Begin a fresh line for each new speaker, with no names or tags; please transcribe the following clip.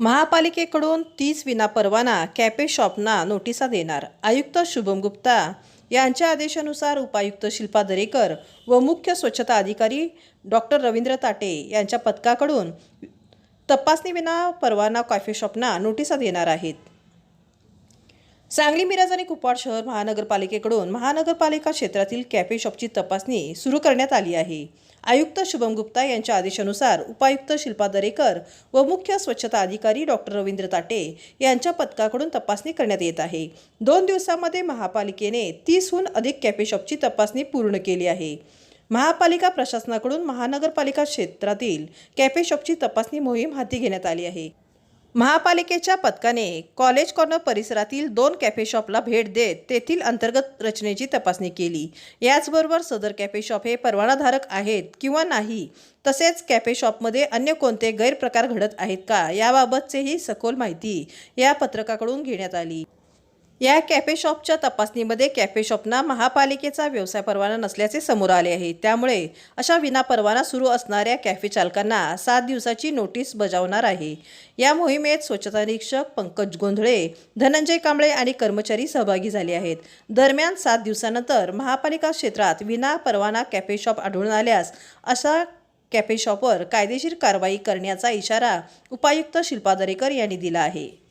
महापालिकेकडून तीस विनापरवाना कॅफे शॉपना नोटिसा देणार. आयुक्त शुभम गुप्ता यांच्या आदेशानुसार उपायुक्त शिल्पा दरेकर व मुख्य स्वच्छता अधिकारी डॉक्टर रवींद्र ताटे यांच्या पथकाकडून तपासणी विना परवाना कॉफी शॉपना नोटिसा देणार आहेत. सांगली मिरज आणि कुपवाड शहर महानगरपालिकेकडून महानगरपालिका क्षेत्रातील कॅफे शॉपची तपासणी सुरू करण्यात आली आहे. आयुक्त शुभम गुप्ता यांच्या आदेशानुसार उपायुक्त शिल्पा दरेकर व मुख्य स्वच्छता अधिकारी डॉक्टर रवींद्र ताटे यांच्या पथकाकडून तपासणी करण्यात येत आहे. दोन दिवसामध्ये महापालिकेने तीसहून अधिक कॅफे शॉपची तपासणी पूर्ण केली आहे. महापालिका प्रशासनाकडून महानगरपालिका क्षेत्रातील कॅफे शॉपची तपासणी मोहीम हाती घेण्यात आली आहे. महापालिकेच्या पथकाने कॉलेज कॉर्नर परिसरातील दोन कॅफे शॉपला भेट देत तेथील अंतर्गत रचनेची तपासणी केली. याचबरोबर सदर कॅफे शॉप हे परवानाधारक आहेत किंवा नाही तसेच कॅफे शॉपमध्ये अन्य कोणते गैरप्रकार घडत आहेत का याबाबतचेही सखोल माहिती या पत्रकाकडून घेण्यात आली. या कॅफे शॉपच्या तपासणीमध्ये कॅफे शॉपना महापालिकेचा व्यवसाय परवाना नसल्याचे समोर आले आहे. त्यामुळे अशा विनापरवाना सुरू असणाऱ्या कॅफे चालकांना सात दिवसाची नोटीस बजावणार आहे. या मोहिमेत स्वच्छता निरीक्षक पंकज गोंधळे धनंजय कांबळे आणि कर्मचारी सहभागी झाले आहेत. दरम्यान सात दिवसानंतर महापालिका क्षेत्रात विना परवाना कॅफे शॉप आढळून आल्यास अशा कॅफे शॉपवर कायदेशीर कारवाई करण्याचा इशारा उपायुक्त शिल्पा दरेकर यांनी दिला आहे.